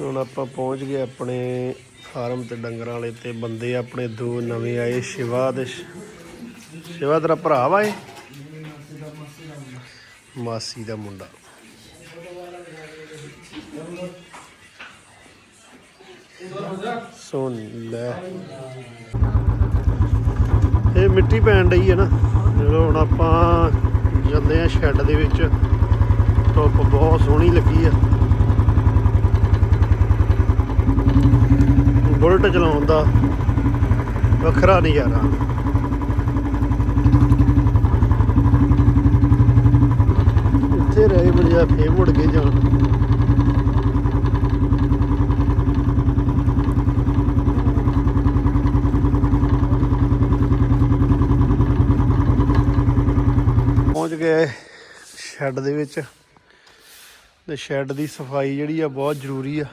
ਹੁਣ ਆਪਾਂ ਪਹੁੰਚ ਗਏ ਆਪਣੇ ਫਾਰਮ ਤੇ ਡੰਗਰਾਂ ਵਾਲੇ ਤੇ ਬੰਦੇ ਆਪਣੇ ਦੋ ਨਵੇਂ ਆਏ, ਸ਼ਿਵਾ ਦੇ ਸ਼ਿਵਾ ਤੇਰਾ ਭਰਾ ਵਾ ਇਹ? ਮਾਸੀ ਦਾ ਮੁੰਡਾ। ਸੁਣ ਲੈ। ਇਹ ਮਿੱਟੀ ਪੈਣ ਡਈ ਹੈ ਨਾ, ਜਦੋਂ ਹੁਣ ਆਪਾਂ ਜਾਂਦੇ ਆ ਸ਼ੈੱਡ ਦੇ ਵਿੱਚ, ਧੁੱਪ ਬਹੁਤ ਸੋਹਣੀ ਲੱਗੀ ਆ। ਬੁਲਟ ਚਲਾਉਣ ਦਾ ਵੱਖਰਾ ਨਜ਼ਾਰਾ। ਇੱਥੇ ਰਹੇ ਬੜਿਆ ਫੇਰ ਮੁੜ ਕੇ ਜਾਣ। ਪਹੁੰਚ ਗਏ ਸ਼ੈੱਡ ਦੇ ਵਿੱਚ। ਤੇ ਸ਼ੈੱਡ ਦੀ ਸਫ਼ਾਈ ਜਿਹੜੀ ਆ ਬਹੁਤ ਜ਼ਰੂਰੀ ਆ।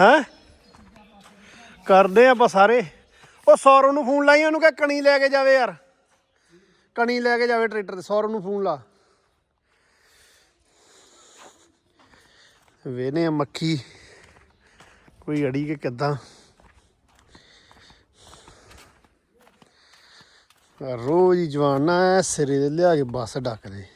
ਹੈਂ? ਕਰਦੇ ਆਪਾਂ ਸਾਰੇ। ਉਹ ਸੌਰਵ ਨੂੰ ਫੋਨ ਲਾਈ, ਉਹਨੂੰ ਕਹ ਕਣੀ ਲੈ ਕੇ ਜਾਵੇ ਯਾਰ। ਕਣੀ ਲੈ ਕੇ ਜਾਵੇ ਟਰੈਕਟਰ ਤੇ, ਸੌਰਵ ਨੂੰ ਫੋਨ ਲਾ। ਵੇਨੇ ਆ ਮੱਖੀ। ਕੋਈ ਅੜੀ ਕੇ ਕਿੱਦਾਂ? ਰੋਜ਼ ਜਵਾਨਾ ਸਿਰੇ ਦੇ ਲਿਆ ਕੇ ਬੱਸ ਡੱਕਦੇ।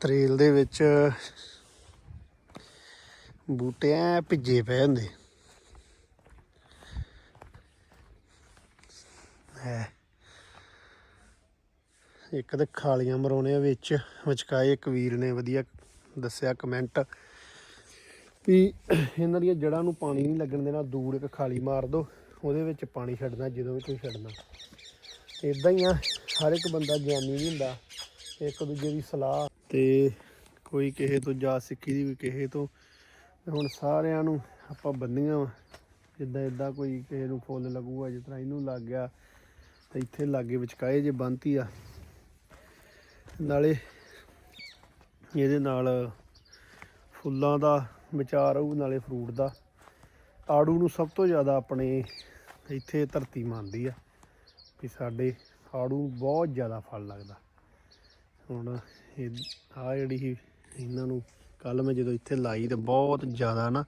ਤਰੇਲ ਦੇ ਵਿੱਚ ਬੂਟੇ ਐ ਭਿੱਜੇ ਪਏ ਹੁੰਦੇ। ਹੈ ਇੱਕ ਤੇ ਖਾਲੀਆਂ ਮਰਾਉਣੇ ਵਿੱਚ ਵਿਚਕਾਏ ਇੱਕ ਵੀਰ ਨੇ ਵਧੀਆ ਦੱਸਿਆ ਕਮੈਂਟ ਵੀ ਇਹਨਾਂ ਦੀਆਂ ਜੜ੍ਹਾਂ ਨੂੰ ਪਾਣੀ ਨਹੀਂ ਲੱਗਣ ਦੇਣਾ, ਦੂਰ ਇੱਕ ਖਾਲੀ ਮਾਰ ਦੋ, ਉਹਦੇ ਵਿੱਚ ਪਾਣੀ ਛੱਡਣਾ, ਜਦੋਂ ਵੀ ਕੋਈ ਛੱਡਣਾ। ਇਦਾਂ ਹੀ ਆ, ਹਰ ਇੱਕ ਬੰਦਾ ਗਿਆਨੀ ਵੀ ਹੁੰਦਾ, ਇੱਕ ਦੂਜੇ ਦੀ ਸਲਾਹ ਤੇ ਕੋਈ ਕਿਸੇ ਤੋਂ ਜਾ ਸਿੱਖੀ ਦੀ ਕੋਈ ਕਿਸੇ ਤੋਂ ਹੁਣ ਸਾਰਿਆਂ ਨੂੰ ਆਪਾਂ ਬੰਨੀਆਂ ਵਾ। ਜਿੱਦਾਂ ਇਦਾਂ ਕੋਈ ਕਿਸੇ ਨੂੰ ਫੁੱਲ ਲੱਗੂਗਾ, ਜਿਸ ਤਰ੍ਹਾਂ ਇਹਨੂੰ ਲੱਗ ਗਿਆ, ਤੇ ਇੱਥੇ ਲਾਗੇ ਵਿਚਕਾਏ ਜੇ ਬੰਨਤੀ ਆ। ਨਾਲੇ ਇਹਦੇ ਨਾਲ ਫੁੱਲਾਂ ਦਾ ਵਿਚਾਰ ਆਊ, ਨਾਲੇ ਫਰੂਟ ਦਾ। ਆੜੂ ਨੂੰ ਸਭ ਤੋਂ ਜ਼ਿਆਦਾ ਆਪਣੇ ਇੱਥੇ ਧਰਤੀ ਮੰਨਦੀ ਆ, ਵੀ ਸਾਡੇ ਆੜੂ ਨੂੰ ਬਹੁਤ ਜ਼ਿਆਦਾ ਫਲ ਲੱਗਦਾ। ਹੁਣ ਇਹ ਆ ਜਿਹੜੀ ਸੀ, ਇਹਨਾਂ ਨੂੰ ਕੱਲ ਮੈਂ ਜਦੋਂ ਇੱਥੇ ਲਾਈ ਤਾਂ ਬਹੁਤ ਜ਼ਿਆਦਾ ਨਾ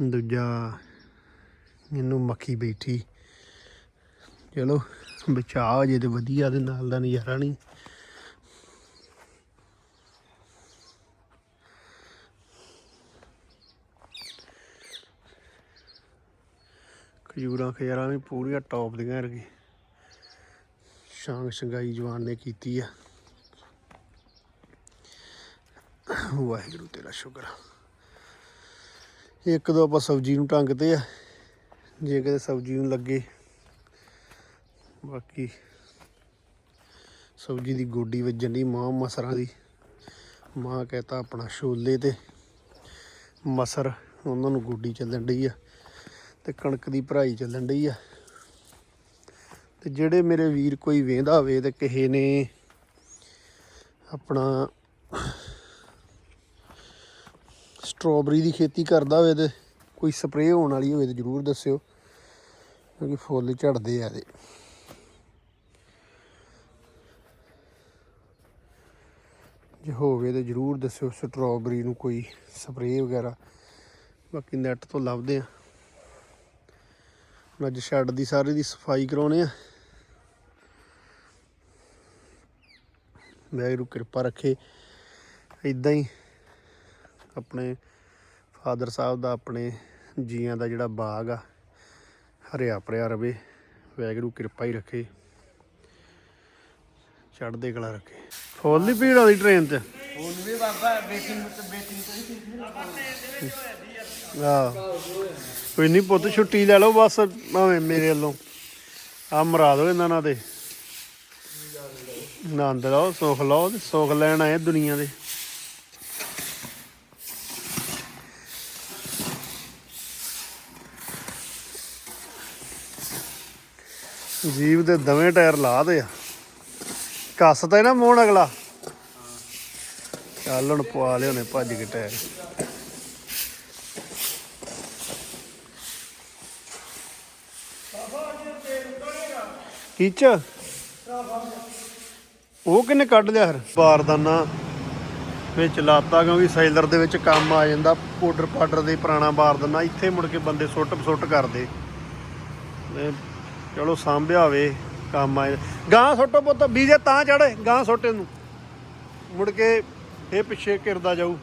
ਦੂਜਾ ਇਹਨੂੰ ਮੱਖੀ ਬੈਠੀ। ਚਲੋ ਬਚਾਅ ਜੇ ਤੇ ਵਧੀਆ ਦੇ ਨਾਲ ਦਾ ਨਜ਼ਾਰਾ ਨਹੀਂ। ਖਜੂਰਾਂ ਖਜਰਾਂ ਵੀ ਪੂਰੀਆਂ ਟੌਪ ਦੀਆਂ ਰਗੀ ਸ਼ਾਂਗ ਸ਼ੰਗਾਈ ਜਵਾਨ ਨੇ ਕੀਤੀ ਆ। ਵਾਹਿਗੁਰੂ ਤੇਰਾ ਸ਼ੁਕਰ ਇੱਕ ਦੋ ਆਪਾਂ ਸਬਜ਼ੀ ਨੂੰ ਟੰਗਦੇ ਆ, ਜੇ ਕਿਤੇ ਸਬਜ਼ੀ ਨੂੰ ਲੱਗੇ। ਬਾਕੀ ਸਬਜ਼ੀ ਦੀ ਗੋਡੀ ਵੱਜਣ ਦੀ ਮਾਂ ਮਸਰਾਂ ਦੀ। ਮਾਂ ਕਹਤਾ ਆਪਣਾ ਛੋਲੇ ਤੇ ਮਸਰ, ਉਹਨਾਂ ਨੂੰ ਗੋਡੀ ਚੱਲਣ ਡਈ ਆ ਤੇ ਕਣਕ ਦੀ ਭਰਾਈ ਚੱਲਣ ਡਈ ਆ। ਤੇ ਜਿਹੜੇ ਮੇਰੇ ਵੀਰ ਕੋਈ ਵੇਂਦਾ ਹੋਵੇ ਤੇ ਕਿਸੇ ਨੇ ਆਪਣਾ ਸਟ੍ਰਾਬੇਰੀ ਦੀ ਖੇਤੀ ਕਰਦਾ ਹੋਵੇ ਤੇ ਕੋਈ ਸਪਰੇਅ ਹੋਣ ਵਾਲੀ ਹੋਵੇ ਤੇ ਜਰੂਰ ਦੱਸਿਓ, ਕਿਉਂਕਿ ਫੁੱਲ ਝੜਦੇ ਆ ਇਹਦੇ। ਜੇ ਹੋਵੇ ਤੇ ਜਰੂਰ ਦੱਸਿਓ ਸਟ੍ਰਾਬੇਰੀ ਨੂੰ ਕੋਈ ਸਪਰੇਅ ਵਗੈਰਾ। ਬਾਕੀ ਨੈਟ ਤੋਂ ਲੱਭਦੇ ਆ। ਹੁਣ ਅੱਜ ਸ਼ੈੱਡ ਦੀ ਸਾਰੀ ਦੀ ਸਫ਼ਾਈ ਕਰਾਉਣੇ ਆ। ਵਾਹਿਗੁਰੂ ਕਿਰਪਾ ਰੱਖੇ ਇਦਾਂ ਹੀ ਆਪਣੇ ਫਾਦਰ ਸਾਹਿਬ ਦਾ ਆਪਣੇ ਜੀਆਂ ਦਾ ਜਿਹੜਾ ਬਾਗ ਆ ਹਰਿਆ ਭਰਿਆ ਰਵੇ। ਵਾਹਿਗੁਰੂ ਕਿਰਪਾ ਹੀ ਰੱਖੇ। ਚੜ੍ਹਦੇ ਕਲਾ ਰੱਖੇ। ਫੁੱਲ ਦੀ ਭੀੜ ਵਾਲੀ ਟ੍ਰੇਨ ਤੇ? ਹੁਣ ਵੀ ਬਾਬਾ ਬੇਕਿੰਗ ਤੇ ਬੇਕਿੰਗ ਤੇ ਆ ਕੋਈ ਨਹੀਂ ਪੁੱਤ ਛੁੱਟੀ ਲੈ ਲਓ ਬਸ ਭਾਵੇਂ ਮੇਰੇ ਵੱਲੋਂ। ਆ ਮਰਾ ਦਿਓ ਇਹਨਾਂ ਨਾਲ ਦੇ ਆਨੰਦ ਲਓ ਸੁੱਖ ਲਓ ਤੇ ਸੁੱਖ ਲੈਣ ਆਏ ਦੁਨੀਆ ਦੇ। ਜੀਵ ਦੇ ਦਵੇਂ ਟਾਇਰ ਲਾ ਦੇ ਆ। ਕੱਸਦਾ ਹੀ ਨਾ ਮੋਹਣ ਅਗਲਾ। ਚੱਲ ਹੁਣ ਪਵਾ ਲਿਓਨੇ ਭੱਜ ਕੇ ਟਾਇਰ। ਕੀਚ ਉਹ ਕਿੰਨੇ ਕੱਢ ਲਿਆ ਫਿਰ? ਬਾਰਦਾਨਾ ਵਿੱਚ ਲਾਤਾ, ਕਿਉਂਕਿ ਸੈਲਰ ਦੇ ਵਿੱਚ ਕੰਮ ਆ ਜਾਂਦਾ। ਪਾਊਡਰ ਪਾਡਰ ਦੇ ਪੁਰਾਣਾ ਬਾਰਦਾਨਾ, ਇੱਥੇ ਮੁੜ ਕੇ ਬੰਦੇ ਸੁੱਟ ਸੁੱਟ ਕਰਦੇ ਚਲੋ ਸਾਂਭਿਆ ਹੋਵੇ ਕੰਮ ਆ। ਗਾਂ ਸੁੱਟੋ ਪੁੱਤ, ਬੀਜੇ ਤਾਂ ਚੜੇ ਗਾਂ ਸੁੱਟੇ ਨੂੰ। ਮੁੜ ਕੇ ਇਹ ਪਿੱਛੇ ਕਿਰਦਾ ਜਾਊ।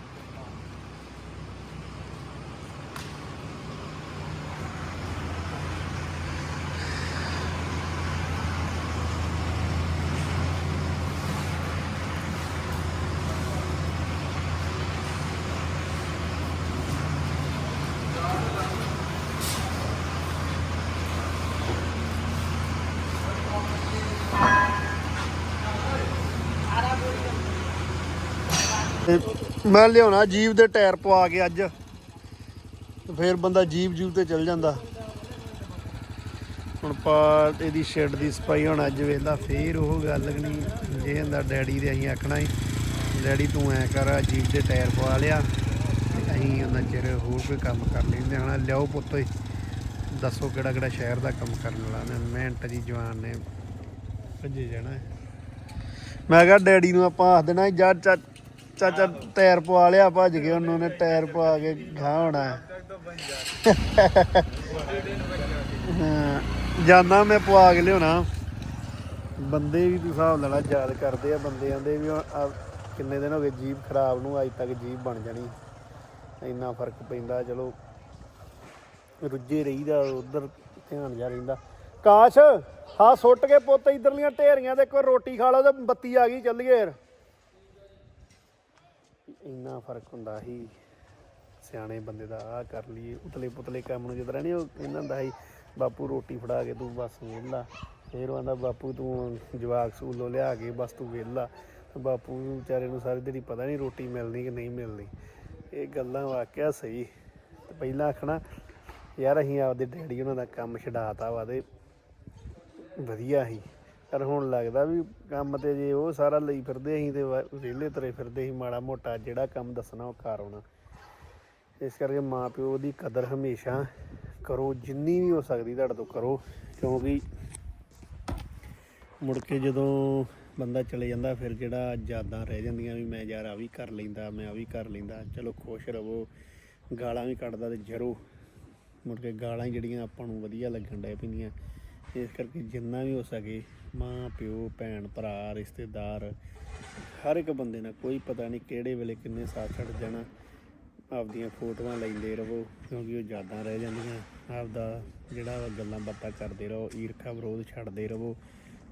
ਤੇ ਮੈਂ ਲਿਆਉਣਾ ਜੀਪ ਦੇ ਟਾਇਰ ਪਵਾ ਕੇ ਅੱਜ। ਤੇ ਫਿਰ ਬੰਦਾ ਜੀਪ ਜੀਪ ਤੇ ਚੱਲ ਜਾਂਦਾ। ਹੁਣ ਪਾ ਇਹਦੀ ਸ਼ੈੱਡ ਦੀ ਸਫ਼ਾਈ ਹੁਣ ਅੱਜ ਵੇਖਦਾ, ਫੇਰ ਉਹ ਗੱਲ ਨਹੀਂ। ਜੇ ਇਹਦਾ ਡੈਡੀ ਦੇ ਅਸੀਂ ਆਖਣਾ ਸੀ, ਡੈਡੀ ਤੂੰ ਐ ਕਰ, ਆਹ ਜੀਪ ਦੇ ਟਾਇਰ ਪਵਾ ਲਿਆ। ਅਸੀਂ ਉਹਨਾਂ ਚਿਰ ਹੋਰ ਕੋਈ ਕੰਮ ਕਰ ਲੈਂਦੇ ਹਾਂ। ਲਿਆਓ ਪੁੱਤ ਓਏ। ਦੱਸੋ ਕਿਹੜਾ ਕਿਹੜਾ ਸ਼ਹਿਰ ਦਾ ਕੰਮ ਕਰਨ ਵਾਲਾ ਨੇ। ਮਿਹਨਤ ਦੀ ਜਵਾਨ ਨੇ। ਭੱਜੇ ਜਾਣਾ। ਮੈਂ ਕਿਹਾ ਡੈਡੀ ਨੂੰ ਆਪਾਂ ਆਖ ਦੇਣਾ ਜਾ ਚਾਚਾ ਟਾਇਰ ਪਵਾ ਲਿਆ, ਭੱਜ ਕੇ ਉਹਨੂੰ ਨੇ ਟਾਇਰ ਪਵਾ ਕੇ ਗਾਂ ਹੋਣਾ। ਜਾਨਾ ਮੈਂ ਪਵਾ ਕੇ ਲਿਆਉਣਾ। ਬੰਦੇ ਵੀ ਤੂੰ ਹਿਸਾਬ ਲਾ ਯਾਦ ਕਰਦੇ ਆ, ਬੰਦੇ ਆਂਦੇ ਵੀ ਕਿੰਨੇ ਦਿਨ ਹੋ ਗਏ ਜੀਪ ਖਰਾਬ ਨੂੰ, ਅੱਜ ਤੱਕ ਜੀਪ ਬਣ ਜਾਣੀ। ਇੰਨਾ ਫ਼ਰਕ ਪੈਂਦਾ, ਚਲੋ। ਰੁੱਝੇ ਰਹੀਦਾ, ਉਧਰ ਧਿਆਨ ਜਾ ਰਹਿੰਦਾ। ਕਾਸ਼ ਹਾਂ ਸੁੱਟ ਕੇ ਪੁੱਤ, ਇਧਰਲੀਆਂ ਢੇਰੀਆਂ ਦੇ ਕੋਈ ਰੋਟੀ ਖਾ ਲਓ ਤੇ ਬੱਤੀ ਆ ਗਈ, ਚੱਲੀਏ ਯਾਰ ਇੰਨਾ ਫ਼ਰਕ ਹੁੰਦਾ ਸੀ ਸਿਆਣੇ ਬੰਦੇ ਦਾ ਆ ਕਰ ਲਈਏ, ਉਤਲੇ ਪੁਤਲੇ ਕੰਮ ਨੂੰ ਜਿੱਦਾਂ ਨਹੀਂ ਉਹ ਕਹਿੰਦਾ ਹੁੰਦਾ ਸੀ, ਬਾਪੂ ਰੋਟੀ ਫੜਾ ਕੇ ਤੂੰ ਬਸ ਵਿਹਲਾ। ਫੇਰ ਉਹ ਆਂਦਾ, ਬਾਪੂ ਤੂੰ ਜਵਾਕ ਸੂਲੋਂ ਲਿਆ ਕੇ ਬਸ ਤੂੰ ਵਿਹਲਾ। ਬਾਪੂ ਨੂੰ ਵਿਚਾਰੇ ਨੂੰ ਸਾਰੀ ਦਿਹਾੜੀ ਪਤਾ ਨਹੀਂ ਰੋਟੀ ਮਿਲਣੀ ਕਿ ਨਹੀਂ ਮਿਲਣੀ। ਇਹ ਗੱਲਾਂ ਵਾਕਿਆ ਸਹੀ। ਤੇ ਪਹਿਲਾਂ ਆਖਣਾ, ਯਾਰ ਅਸੀਂ ਆਪਦੇ ਡੈਡੀ ਉਹਨਾਂ ਦਾ ਕੰਮ ਛਡਾਤਾ ਵਾ ਤੇ ਵਧੀਆ ਸੀ। ਪਰ ਹੁਣ ਲੱਗਦਾ ਵੀ ਕੰਮ ਤੇ ਜੇ ਉਹ ਸਾਰਾ ਲਈ ਫਿਰਦੇ ਅਸੀਂ ਤੇ ਵਿਹਲੇ ਤੁਰੇ ਫਿਰਦੇ ਸੀ ਮਾੜਾ ਮੋਟਾ, ਜਿਹੜਾ ਕੰਮ ਦੱਸਣਾ ਉਹ ਕਰ ਆਉਣਾ। ਇਸ ਕਰਕੇ ਮਾਂ ਪਿਓ ਦੀ ਕਦਰ ਹਮੇਸ਼ਾ ਕਰੋ, ਜਿੰਨੀ ਵੀ ਹੋ ਸਕਦੀ ਤੁਹਾਡੇ ਤੋਂ ਕਰੋ, ਕਿਉਂਕਿ ਮੁੜ ਕੇ ਜਦੋਂ ਬੰਦਾ ਚਲੇ ਜਾਂਦਾ, ਫਿਰ ਜਿਹੜਾ ਯਾਦਾਂ ਰਹਿ ਜਾਂਦੀਆਂ ਵੀ ਮੈਂ ਯਾਰ ਆ ਵੀ ਕਰ ਲੈਂਦਾ, ਮੈਂ ਆ ਵੀ ਕਰ ਲੈਂਦਾ, ਚਲੋ ਖੁਸ਼ ਰਵੋ ਗਾਲਾਂ ਵੀ ਕੱਢਦਾ ਤੇ ਜਰੋ। ਮੁੜ ਕੇ ਗਾਲਾਂ ਹੀ ਜਿਹੜੀਆਂ ਆਪਾਂ ਨੂੰ ਵਧੀਆ ਲੱਗਣ ਡੈ ਪੈਂਦੀਆਂ। ਇਸ ਕਰਕੇ ਜਿੰਨਾ ਵੀ ਹੋ ਸਕੇ ਮਾਂ, ਪਿਓ, ਭੈਣ, ਭਰਾ, ਰਿਸ਼ਤੇਦਾਰ, ਹਰ ਇੱਕ ਬੰਦੇ ਨਾਲ ਕੋਈ ਪਤਾ ਨਹੀਂ ਕਿਹੜੇ ਵੇਲੇ ਕਿੰਨੇ ਸਾਥ ਛੱਡ ਜਾਣਾ। ਆਪਦੀਆਂ ਫੋਟੋਆਂ ਲੈਂਦੇ ਰਹੋ ਕਿਉਂਕਿ ਉਹ ਯਾਦਾਂ ਰਹਿ ਜਾਂਦੀਆਂ। ਆਪਦਾ ਜਿਹੜਾ ਵਾ ਗੱਲਾਂ ਬਾਤਾਂ ਕਰਦੇ ਰਹੋ, ਈਰਖਾ ਵਿਰੋਧ ਛੱਡਦੇ ਰਹੋ।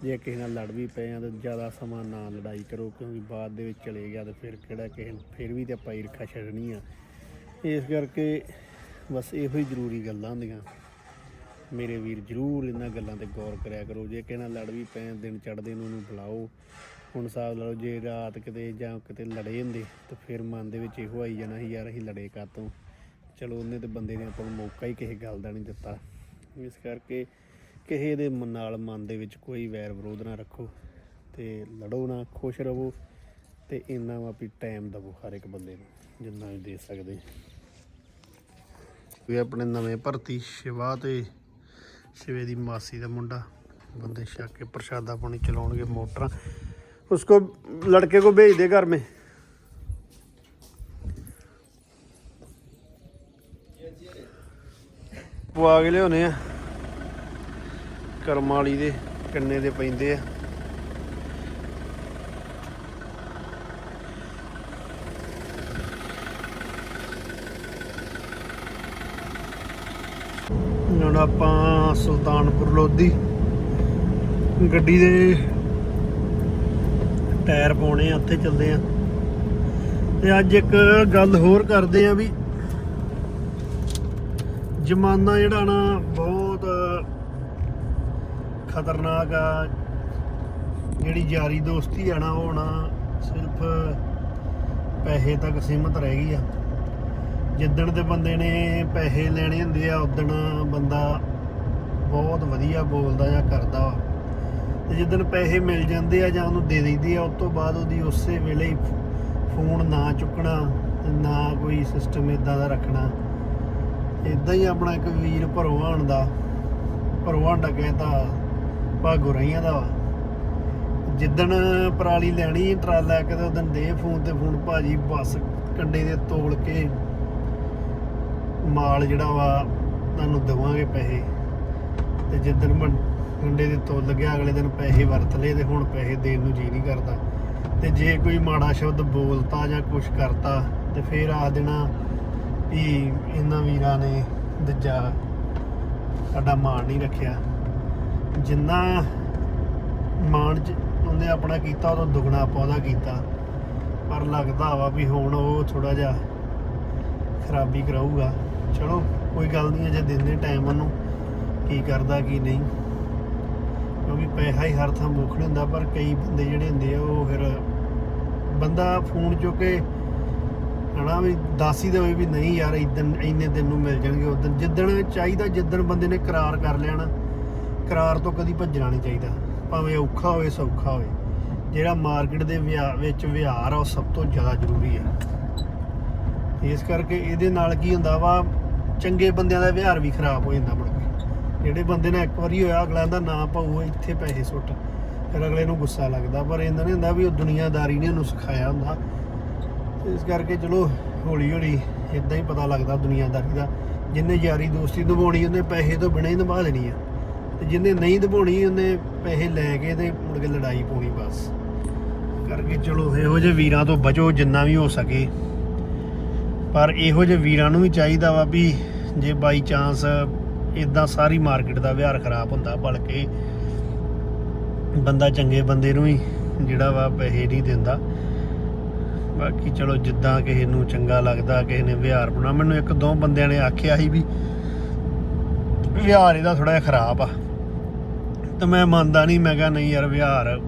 ਜੇ ਕਿਸੇ ਨਾਲ ਲੜ ਵੀ ਪਏ ਆ ਤਾਂ ਜ਼ਿਆਦਾ ਸਮਾਂ ਨਾ ਲੜਾਈ ਕਰੋ ਕਿਉਂਕਿ ਬਾਅਦ ਦੇ ਵਿੱਚ ਚਲੇ ਗਿਆ ਤਾਂ ਫਿਰ ਕਿਹੜਾ ਕਿਸੇ ਫਿਰ ਵੀ ਤੇ ਆਪਾਂ ਈਰਖਾ ਛੱਡਣੀ ਆ। ਇਸ ਕਰਕੇ ਬਸ ਇਹੋ ਹੀ ਜ਼ਰੂਰੀ ਗੱਲਾਂ ਹੁੰਦੀਆਂ। ਮੇਰੇ ਵੀਰ ਜਰੂਰ ਇਹਨਾਂ ਗੱਲਾਂ ਤੇ ਗੌਰ ਕਰਿਆ ਕਰੋ। ਜੇ ਕਿਸੇ ਲੜ ਵੀ ਪਏ ਦਿਨ ਚੜ੍ਹਦੇ ਨੂੰ ਉਹਨੂੰ ਬੁਲਾਓ। ਹੁਣ ਸਾਬ ਲਾ ਲਓ, ਜੇ ਰਾਤ ਕਿਤੇ ਜਾਂ ਕਿਤੇ ਲੜੇ ਹੁੰਦੇ, ਤਾਂ ਫਿਰ ਮਨ ਦੇ ਵਿੱਚ ਇਹੋ ਆਈ ਜਾਣਾ ਸੀ, ਯਾਰ ਅਸੀਂ ਲੜੇ ਕਾਤੋਂ ਚਲੋ, ਉਹਨੇ ਤੇ ਬੰਦੇ ਨੇ ਆਪਾਂ ਨੂੰ ਮੌਕਾ ਹੀ ਕਿਸੇ ਗੱਲ ਦਾ ਨਹੀਂ ਦਿੱਤਾ। ਇਸ ਕਰਕੇ ਕਿਸੇ ਦੇ ਨਾਲ ਮਨ ਦੇ ਵਿੱਚ ਕੋਈ ਵੈਰ ਵਿਰੋਧ ਨਾ ਰੱਖੋ ਤੇ ਲੜੋ ਨਾ, ਖੁਸ਼ ਰਹੋ ਤੇ ਇੰਨਾ ਵਾ ਵੀ ਟਾਈਮ ਦਵੋ ਹਰ ਇੱਕ ਬੰਦੇ ਨੂੰ, ਜਿੰਨਾ ਵੀ ਦੇ ਸਕਦੇ। ਵੀ ਆਪਣੇ ਨਵੇਂ ਭਰਤੀ ਸ਼ਿਵਾ ਤੇ ਸ਼ਿਵੇ ਦੀ ਮਾਸੀ ਦਾ ਮੁੰਡਾ। ਬੰਦੇ ਛੱਕ ਕੇ ਪ੍ਰਸ਼ਾਦਾ ਪਾਣੀ ਚਲਾਉਣਗੇ, ਮੋਟਰਾਂ। ਉਸਕੋ ਲੜਕੇ ਕੋ ਭੇਜ ਦੇ ਘਰ में ਪਵਾ ਕੇ ਲਿਆਉਨੇ ਆ। ਕਰਮਾਲੀ ਦੇ, ਕੰਨੇ ਦੇ ਪੈਂਦੇ ਆ। ਹੁਣ ਆਪਾਂ ਸੁਲਤਾਨਪੁਰ ਲੋਧੀ ਗੱਡੀ ਦੇ ਟਾਇਰ ਪਾਉਣੇ ਆ, ਉੱਥੇ ਚੱਲਦੇ ਆ। ਤੇ ਅੱਜ ਇੱਕ ਗੱਲ ਹੋਰ ਕਰਦੇ ਆ ਵੀ ਜ਼ਮਾਨਾ ਜਿਹੜਾ ਨਾ ਬਹੁਤ ਖਤਰਨਾਕ ਆ। ਜਿਹੜੀ ਯਾਰੀ ਦੋਸਤੀ ਆ ਨਾ, ਉਹ ਨਾ ਸਿਰਫ ਪੈਸੇ ਤੱਕ ਸੀਮਤ ਰਹਿ ਗਈ ਆ। ਜਿੱਦਣ ਤੇ ਬੰਦੇ ਨੇ ਪੈਸੇ ਲੈਣੇ ਹੁੰਦੇ ਆ, ਉਦਣ ਬੰਦਾ ਬਹੁਤ ਵਧੀਆ ਬੋਲਦਾ ਜਾਂ ਕਰਦਾ ਵਾ। ਤੇ ਜਿੱਦਣ ਪੈਸੇ ਮਿਲ ਜਾਂਦੇ ਆ ਜਾਂ ਉਹਨੂੰ ਦੇ ਦਿੰਦੀ ਆ, ਉਸ ਤੋਂ ਬਾਅਦ ਉਹਦੀ ਉਸੇ ਵੇਲੇ ਫੋਨ ਨਾ ਚੁੱਕਣਾ ਤੇ ਨਾ ਕੋਈ ਸਿਸਟਮ ਇਦਾਂ ਦਾ ਰੱਖਣਾ। ਇਦਾਂ ਹੀ ਆਪਣਾ ਇੱਕ ਵੀਰ ਭਰਵਾਨ ਦਾ ਭਰਵਾਨ ਦਾ ਕਹਿੰਦਾ ਭਾਗੋ ਰਹੀਆਂ ਦਾ ਵਾ। ਜਿੱਦਣ ਪਰਾਲੀ ਲੈਣੀ ਟਰਾਲਾ ਕਿਤੇ ਉਦੋਂ ਦੇ ਫੋਨ ਤੇ ਫੋਨ, ਭਾਜੀ ਬੱਸ ਕੰਡੇ ਦੇ ਤੋਲ ਕੇ ਮਾਲ ਜਿਹੜਾ ਵਾ, ਤੁਹਾਨੂੰ ਦਵਾਂਗੇ ਪੈਸੇ। ਤੇ ਜਿੱਦਣ ਮੰ- ਕੰਡੇ ਦੇ ਤੋਲ ਲੱਗਿਆ ਅਗਲੇ ਦਿਨ ਪੈਸੇ ਵਰਤ ਲਏ ਤੇ ਹੁਣ ਪੈਸੇ ਦੇਣ ਨੂੰ ਜੀ ਨਹੀਂ ਕਰਦਾ। ਤੇ ਜੇ ਕੋਈ ਮਾੜਾ ਸ਼ਬਦ ਬੋਲਤਾ ਜਾਂ ਕੁਝ ਕਰਤਾ, ਤੇ ਫੇਰ ਆਖ ਦੇਣਾ ਵੀ ਇਹਨਾਂ ਵੀਰਾਂ ਨੇ ਦੂਜਾ ਸਾਡਾ ਮਾਣ ਨਹੀਂ ਰੱਖਿਆ। ਜਿੰਨਾ ਮਾਣ ਚ ਉਹਨੇ ਆਪਣਾ ਕੀਤਾ ਉਹ ਦੁੱਗਣਾ ਪੌਦਾ ਕੀਤਾ। ਪਰ ਲੱਗਦਾ ਵਾ ਵੀ ਹੁਣ ਉਹ ਥੋੜਾ ਜਿਹਾ ਖਰਾਬੀ ਕਰਾਊਗਾ। ਚਲੋ, ਕੋਈ ਗੱਲ ਨਹੀਂ, ਅਜੇ ਦਿੰਦੇ ਟਾਈਮ ਉਹਨੂੰ, ਕੀ ਕਰਦਾ, ਕੀ ਨਹੀਂ। ਕਿਉਂਕਿ ਪੈਸਾ ਹੀ ਹਰ ਥਾਂ ਮੁੱਖ ਨਹੀਂ ਹੁੰਦਾ, ਪਰ ਕਈ ਬੰਦੇ ਜਿਹੜੇ ਹੁੰਦੇ ਆ, ਉਹ ਫਿਰ ਬੰਦਾ ਫੋਨ ਚੁੱਕ ਕੇ, ਹਨਾ ਵੀ ਦੱਸ ਹੀ ਦੇਵੇ ਵੀ ਨਹੀਂ ਯਾਰ ਇਦਨ ਇੰਨੇ ਦਿਨ ਨੂੰ ਮਿਲ ਜਾਣਗੇ ਉਦੋਂ ਜਿੱਦਣ ਚਾਹੀਦਾ, ਜਿੱਦਣ ਬੰਦੇ ਨੇ ਕਰਾਰ ਕਰ ਲਿਆ ਨਾ, ਕਰਾਰ ਤੋਂ ਕਦੀ ਭੱਜਣਾ ਨਹੀਂ ਚਾਹੀਦਾ। ਭਾਵੇਂ ਔਖਾ ਹੋਵੇ, ਸੌਖਾ ਹੋਵੇ। ਜਿਹੜਾ ਮਾਰਕੀਟ ਦੇ ਵਿਆ- ਵਿੱਚ ਵਿਹਾਰ ਆ, ਉਹ ਸਭ ਤੋਂ ਜ਼ਿਆਦਾ ਜ਼ਰੂਰੀ ਆ। ਇਸ ਕਰਕੇ ਇਹਦੇ ਨਾਲ ਕੀ ਹੁੰਦਾ ਵਾ ਚੰਗੇ ਬੰਦਿਆਂ ਦਾ ਵਿਹਾਰ ਵੀ ਖਰਾਬ ਹੋ ਜਾਂਦਾ ਮੁੜ ਕੇ। ਜਿਹੜੇ ਬੰਦੇ ਨੇ ਇੱਕ ਵਾਰੀ ਹੋਇਆ ਅਗਲਾ ਦਾ ਨਾਂ ਪਾਊ ਇੱਥੇ ਪੈਸੇ ਸੁੱਟ, ਫਿਰ ਅਗਲੇ ਨੂੰ ਗੁੱਸਾ ਲੱਗਦਾ। ਪਰ ਇਹਨਾਂ ਨੇ ਹੁੰਦਾ ਵੀ ਉਹ ਦੁਨੀਆਦਾਰੀ ਨੇ ਉਹਨੂੰ ਸਿਖਾਇਆ ਹੁੰਦਾ। ਇਸ ਕਰਕੇ ਚਲੋ ਹੌਲੀ ਹੌਲੀ ਇਦਾਂ ਹੀ ਪਤਾ ਲੱਗਦਾ ਦੁਨੀਆਦਾਰੀ ਦਾ। ਜਿੰਨੇ ਯਾਰੀ ਦੋਸਤੀ ਨਿਭਾਉਣੀ, ਉਹਨੇ ਪੈਸੇ ਤੋਂ ਬਿਨਾਂ ਹੀ ਨਿਭਾ ਲੈਣੀ ਆ। ਤੇ ਜਿੰਨੇ ਨਹੀਂ ਨਿਭਾਉਣੀ, ਉਹਨੇ ਪੈਸੇ ਲੈ ਕੇ ਤੇ ਮੁੜ ਕੇ ਲੜਾਈ ਪਾਉਣੀ ਬਸ। ਕਰਕੇ ਚਲੋ, ਇਹੋ ਜਿਹੇ ਵੀਰਾਂ ਤੋਂ ਬਚੋ, ਜਿੰਨਾ ਵੀ ਹੋ ਸਕੇ। ਪਰ ਇਹੋ ਜਿਹੇ ਵੀਰਾਂ ਨੂੰ ਵੀ ਚਾਹੀਦਾ ਵਾ ਵੀ ਜੇ ਬਾਈ ਚਾਂਸ ਇਦਾਂ ਸਾਰੀ ਮਾਰਕੀਟ ਦਾ ਵਿਹਾਰ ਖਰਾਬ ਹੁੰਦਾ, ਬਲਕਿ ਬੰਦਾ ਚੰਗੇ ਬੰਦੇ ਨੂੰ ਹੀ ਜਿਹੜਾ ਵਾ ਪੈਸੇ ਨਹੀਂ ਦਿੰਦਾ। ਬਾਕੀ ਚਲੋ ਜਿੱਦਾਂ ਕਿਸੇ ਨੂੰ ਚੰਗਾ ਲੱਗਦਾ, ਕਿਸੇ ਨੇ ਵਿਹਾਰ ਬਣਾ ਮੈਨੂੰ ਇੱਕ ਦੋ ਬੰਦਿਆਂ ਨੇ ਆਖਿਆ ਸੀ ਵੀ ਵਿਹਾਰ ਇਹਦਾ ਥੋੜਾ ਜਿਹਾ ਖਰਾਬ ਆ। ਤੇ ਮੈਂ ਮੰਨਦਾ ਨਹੀਂ, ਮੈਂ ਕਿਹਾ ਨਹੀਂ ਯਾਰ, ਵਿਹਾਰ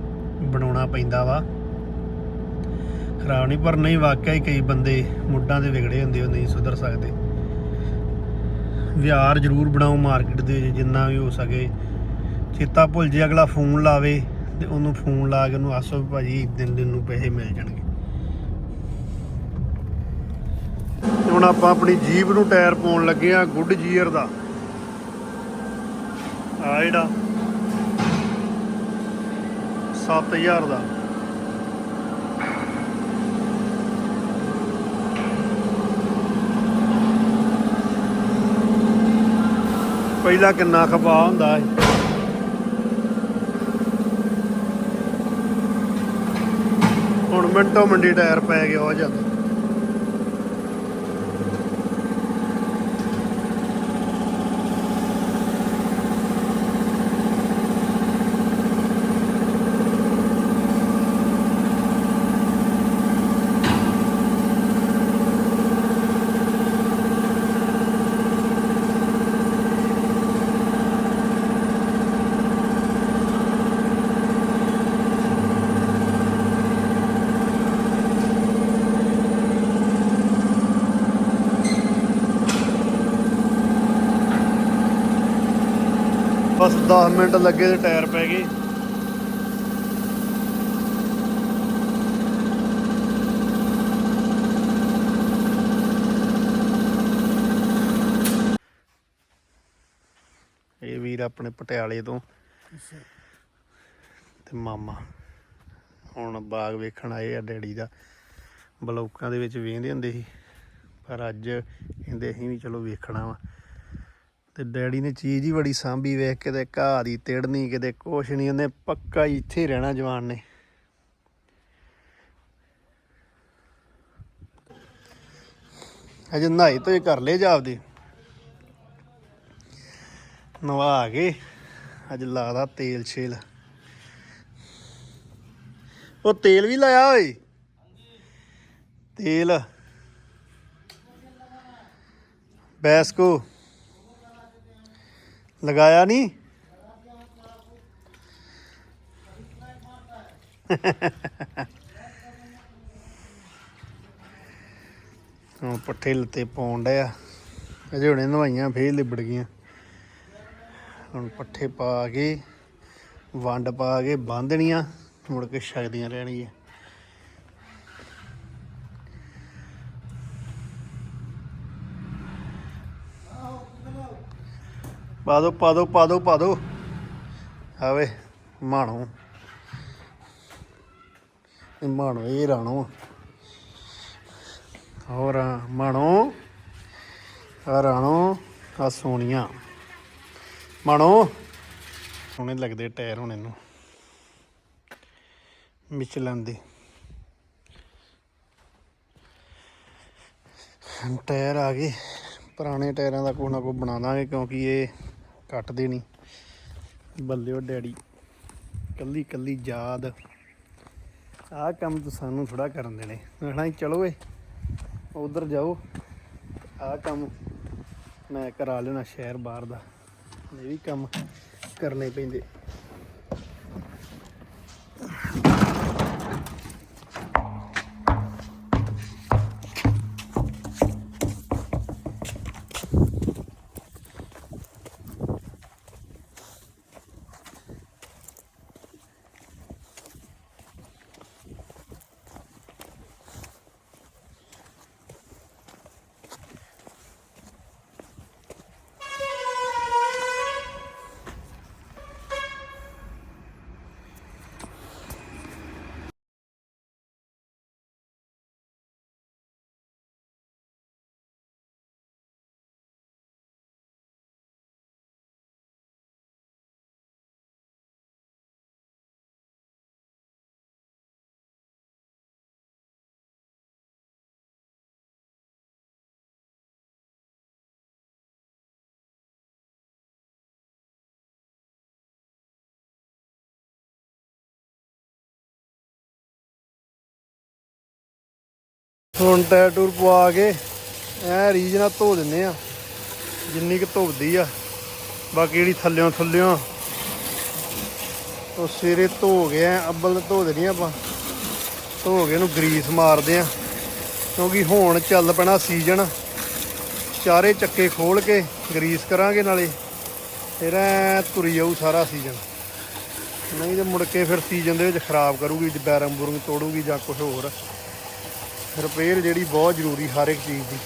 ਬਣਾਉਣਾ ਪੈਂਦਾ ਵਾ। ਖਰਾਬ ਨਹੀਂ, ਪਰ ਨਹੀਂ, ਵਾਕਿਆ ਹੀ ਕਈ ਬੰਦੇ ਮੁੱਢਾਂ ਦੇ ਵਿਗੜੇ ਹੁੰਦੇ ਉਹ ਨਹੀਂ ਸੁਧਰ ਸਕਦੇ। ਵਿਹਾਰ ਜ਼ਰੂਰ ਬਣਾਓ ਮਾਰਕੀਟ ਦੇ, ਜਿੰਨਾ ਵੀ ਹੋ ਸਕੇ। ਚੇਤਾ ਭੁੱਲ ਜੇ ਅਗਲਾ ਫੋਨ ਲਾਵੇ ਤੇ ਉਹਨੂੰ ਫੋਨ ਲਾ ਕੇ ਉਹਨੂੰ ਆਸੋ ਭਾਜੀ ਦਿਨ ਦਿਨ ਨੂੰ ਪੈਸੇ ਮਿਲ ਜਾਣਗੇ। ਤੇ ਹੁਣ ਆਪਾਂ ਆਪਣੀ ਜੀਪ ਨੂੰ ਟਾਇਰ ਪਾਉਣ ਲੱਗੇ ਆ ਗੁੱਡ ਜੀਅਰ ਦਾ। ਆ ਜਿਹੜਾ 7000 ਦਾ। ਪਹਿਲਾਂ ਕਿੰਨਾ ਖਪਾ ਹੁੰਦਾ ਹੈ ਹੁਣ ਮਿੰਟੋ ਮੰਡੀ ਟਾਇਰ ਪੈ ਗਿਆ ਉਹ ਜਾਂਦਾ। ਬਸ 10 ਮਿੰਟ ਲੱਗੇ ਤੇ ਟਾਇਰ ਪੈ ਗਏ। ਇਹ ਵੀਰ ਆਪਣੇ ਪਟਿਆਲੇ ਤੋਂ ਤੇ ਮਾਮਾ। ਹੁਣ ਬਾਗ ਵੇਖਣ ਆਏ ਆ ਡੈਡੀ ਦਾ। ਬਲੌਕਾਂ ਦੇ ਵਿੱਚ ਵੇਖਦੇ ਹੁੰਦੇ ਸੀ। ਪਰ ਅੱਜ ਕਹਿੰਦੇ ਅਸੀਂ ਵੀ ਚਲੋ ਵੇਖਣਾ ਵਾ। ਤੇ ਡੈਡੀ ਨੇ ਚੀਜ਼ ਹੀ ਬੜੀ ਸਾਂਭੀ ਵੇਖ ਕੇ ਤੇ ਘਾਹ ਦੀ ਤਿੜਨੀ ਕਿਤੇ, ਕੁਛ ਨਹੀਂ, ਉਹਨੇ ਪੱਕਾ ਹੀ ਇੱਥੇ ਰਹਿਣਾ ਜਵਾਨ ਨੇ। ਅਜੇ ਨਹਾਈ ਤੋਂ ਕਰ ਲੈ ਜਾਪਦੇ ਨਵਾ ਕੇ ਅੱਜ ਲਾਦਾ ਤੇਲ ਛੇਲ। ਉਹ ਤੇਲ ਵੀ ਲਾਇਆ ਓਏ? ਤੇਲ। ਬੈਸਕੋ। ਲਗਾਇਆ ਨਹੀਂ? ਹੁਣ ਪੱਠੇ ਲੱਤੇ ਪਾਉਣ ਡਿਆ ਅਜੇ ਹੁਣੇ ਨਵਾਈਆਂ, ਫੇਰ ਲਿਬੜ ਗਈਆਂ। ਹੁਣ ਪੱਠੇ ਪਾ ਕੇ, ਵੰਡ ਪਾ ਕੇ ਬੰਨ੍ਹਣੀਆਂ ਮੁੜ ਕੇ ਛਕਦੀਆਂ ਰਹਿਣਗੀਆਂ। ਪਾ ਦੋ ਪਾ ਦੋ ਪਾ ਦੋ ਪਾ ਦੋ। ਆਵੇ, ਮਾਣੋ। ਇਹ ਮਾਣੋ, ਇਹ ਰਾਣੋ। ਹੋਰ, ਮਾਣੋ ਆ ਰਾਣੋ ਆ ਸੋਨੀਆ। ਮਾਣੋ। ਸੋਹਣੇ ਲੱਗਦੇ ਟਾਇਰ ਹੁਣ ਇਹਨੂੰ। ਮਿਚਲਨ ਦੇ। ਟਾਇਰ ਆ ਗਏ। ਪੁਰਾਣੇ ਟਾਇਰਾਂ ਦਾ ਕੋਈ ਨਾ ਕੋਈ ਬਣਾ ਦਾਂਗੇ ਕਿਉਂਕਿ ਇਹ ਕੱਟਦੇ ਨਹੀਂ। ਬੱਲਿਓ ਡੈਡੀ, ਕੱਲੀ ਕੱਲੀ ਯਾਦ। ਆਹ ਕੰਮ ਤਾਂ ਸਾਨੂੰ ਥੋੜਾ ਕਰਨ ਦੇਣੇ। ਹਣਾ ਚਲੋ ਏ, ਉਧਰ ਜਾਓ। ਆਹ ਕੰਮ ਮੈਂ ਕਰਾ ਲੈਣਾ ਸ਼ਹਿਰ ਬਾਹਰ ਦਾ। ਇਹ ਵੀ ਕੰਮ ਕਰਨੇ ਪੈਂਦੇ। ਹੁਣ ਟਾਇਰ ਟੂਰ ਪਵਾ ਕੇ ਐ ਰੀਝ ਨਾਲ ਧੋ ਦਿੰਨੇ ਆ। ਜਿੰਨੀ ਕੁ ਧੋਦੀ ਆ। ਬਾਕੀ ਜਿਹੜੀ ਥੱਲਿਓਂ ਥੱਲਿਓਂ ਉਹ ਸਿਰੇ ਧੋ ਗਿਆ ਅੱਬਲ ਤਾਂ ਧੋ ਦੇਣੀ ਆਪਾਂ। ਧੋ ਕੇ ਇਹਨੂੰ ਗਰੀਸ ਮਾਰਦੇ ਆ। ਕਿਉਂਕਿ ਹੁਣ ਚੱਲ ਪੈਣਾ ਸੀਜ਼ਨ। ਚਾਰੇ ਚੱਕੇ ਖੋਲ ਕੇ ਗਰੀਸ ਕਰਾਂਗੇ ਨਾਲੇ। ਫਿਰ ਐ ਤੁਰੀ ਜਾਊ ਸਾਰਾ ਸੀਜ਼ਨ। ਨਹੀਂ ਤੇ ਮੁੜ ਕੇ ਫਿਰ ਸੀਜ਼ਨ ਦੇ ਵਿੱਚ ਖਰਾਬ ਕਰੂਗੀ ਜੇ ਬੈਰੰਗ ਬੁਰੰਗ ਤੋੜੂਗੀ ਜਾਂ ਕੁਝ ਹੋਰ। ਰਿਪੇਅਰ ਜਿਹੜੀ ਬਹੁਤ ਜ਼ਰੂਰੀ ਹਰ ਇੱਕ ਚੀਜ਼ ਦੀ।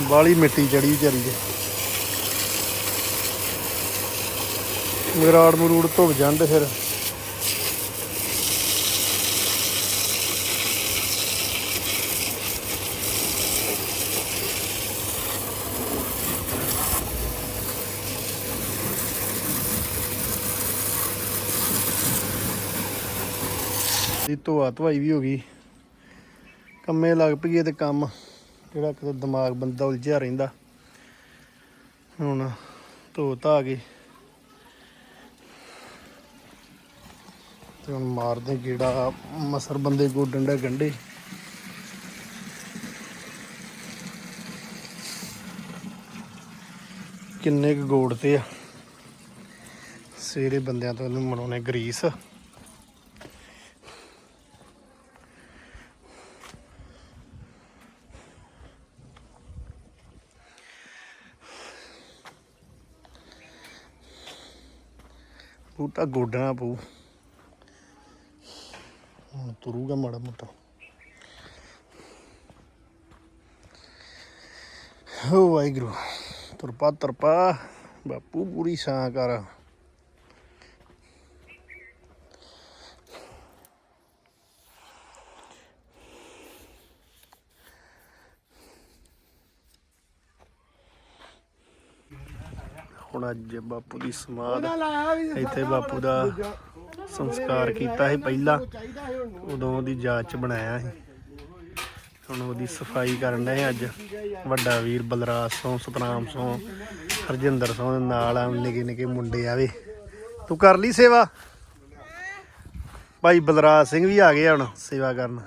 ਬਾਲੀ ਮਿੱਟੀ ਚੜੀ ਵਿਚਾਰੀ ਦੇ। ਮਰਾੜ ਮਰੂੜ ਧੁੱਪ ਜਾਂਦੇ ਫਿਰ। ਦੀ ਧੋਆ ਧਵਾਈ ਵੀ ਹੋ ਗਈ। ਕੰਮੇ ਲੱਗ ਪਈਏ ਤੇ ਕੰਮ। ਜਿਹੜਾ ਕਿਤੇ ਦਿਮਾਗ ਬੰਦਾ ਉਲਝਿਆ ਰਹਿੰਦਾ। ਹੁਣ ਧੋ ਧਾ ਕੇ। ਤੇ ਹੁਣ ਮਾਰਦੇ ਗੇੜਾ। ਮਸਰ ਬੰਦੇ ਕੋ ਡੰਡਾ ਗੰਡੇ ਕਿੰਨੇ ਕੁ ਗੋੜ ਤੇ ਆ। ਸਵੇਰੇ ਬੰਦਿਆਂ ਤੋਂ ਇਹਨੂੰ ਮਨਾਉਣੇ ਗਰੀਸ। ਬੂਟਾ ਗੋਡਣਾ ਪਊ। ਹੁਣ ਤੁਰੂਗਾ ਮਾੜਾ ਮੋਟਾ। ਹੋ ਵਾਹਿਗੁਰੂ, ਤੁਰਪਾ ਤੁਰਪਾ, ਬਾਪੂ ਪੂਰੀ ਸਾਂ ਕਰ। ਹੁਣ ਅੱਜ ਬਾਪੂ ਦੀ ਸਮਾਧ। ਇੱਥੇ ਬਾਪੂ ਦਾ ਸੰਸਕਾਰ ਕੀਤਾ ਸੀ ਪਹਿਲਾਂ। ਉਦੋਂ ਉਹਦੀ ਯਾਦ ਚ ਬਣਾਇਆ ਸੀ। ਹੁਣ ਉਹਦੀ ਸਫ਼ਾਈ ਕਰਨ ਦੇ ਅੱਜ। ਵੱਡਾ ਵੀਰ ਬਲਰਾਜ ਸੋਂ ਸਤਨਾਮ ਸੋਂ ਹਰਜਿੰਦਰ ਸੋਂ ਦੇ ਨਾਲ ਆ ਨਿੱਕੇ ਨਿੱਕੇ ਮੁੰਡੇ ਆਵੇ ਤੂੰ ਕਰ ਲਈ ਸੇਵਾ? ਭਾਈ ਬਲਰਾਜ ਸਿੰਘ ਵੀ ਆ ਗਏ ਹੁਣ ਸੇਵਾ ਕਰਨ।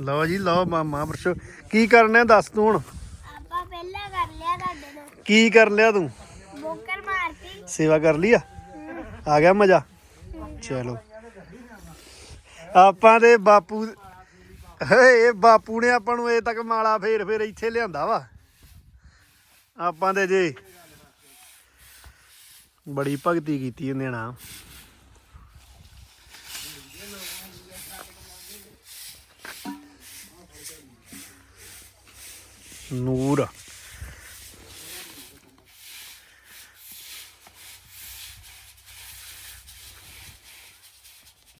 ਲਓ ਜੀ ਲਓ ਮਾਮਾ ਬਰਸ਼ੋ ਕੀ ਕਰਨਾ ਦੱਸ ਤੂੰ ਹੁਣ? ਪਹਿਲਾਂ ਕਰ ਲਿਆ ਤੁਹਾਡੇ ਨਾਲ। ਕੀ ਕਰ ਲਿਆ ਤੂੰ? ਬੋਕਰ ਮਾਰਤੀ। ਸੇਵਾ ਕਰ ਲਈ ਆ? ਆ ਗਿਆ ਮਜ਼ਾ? ਚਲੋ। ਆਪਾਂ ਦੇ ਬਾਪੂ ਹੇ ਇਹ ਬਾਪੂ ਨੇ ਆਪਾਂ ਨੂੰ ਇਹ ਤੱਕ ਮਾਲਾ ਫੇਰ ਫੇਰ ਇੱਥੇ ਲਿਆਂਦਾ ਵਾ। ਆਪਾਂ ਦੇ ਜੇ ਬੜੀ ਭਗਤੀ ਕੀਤੀ ਇਹਨੇ ਨਾ। ਨੂਰ।